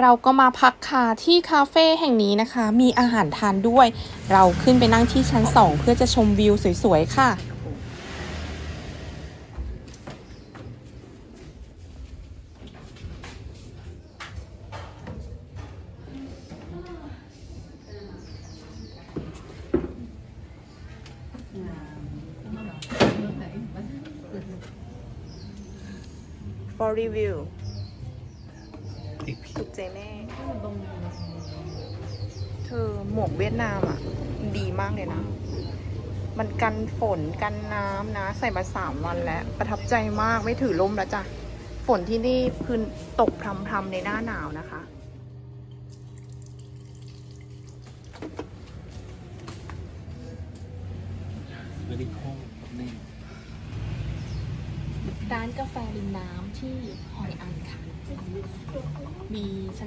เราก็มาพักค่ะที่คาเฟ่แห่งนี้นะคะ มีอาหารทานด้วย เราขึ้นไปนั่งที่ชั้น 2 เพื่อจะชมวิวสวยๆ ค่ะ for review ถูกใจแม่ เธอหมวกเวียดนามอะ ดีมากเลยนะ มันกันฝนกันน้ำนะ ใส่มาสามวันแล้ว ประทับใจมากไม่ถือล่มแล้วจ้ะ ฝนที่นี่คือตกพรำๆในหน้าหนาวนะคะ very cold นี่ร้านกาแฟริมน้ำที่หอยอันค่ะ มีชั้น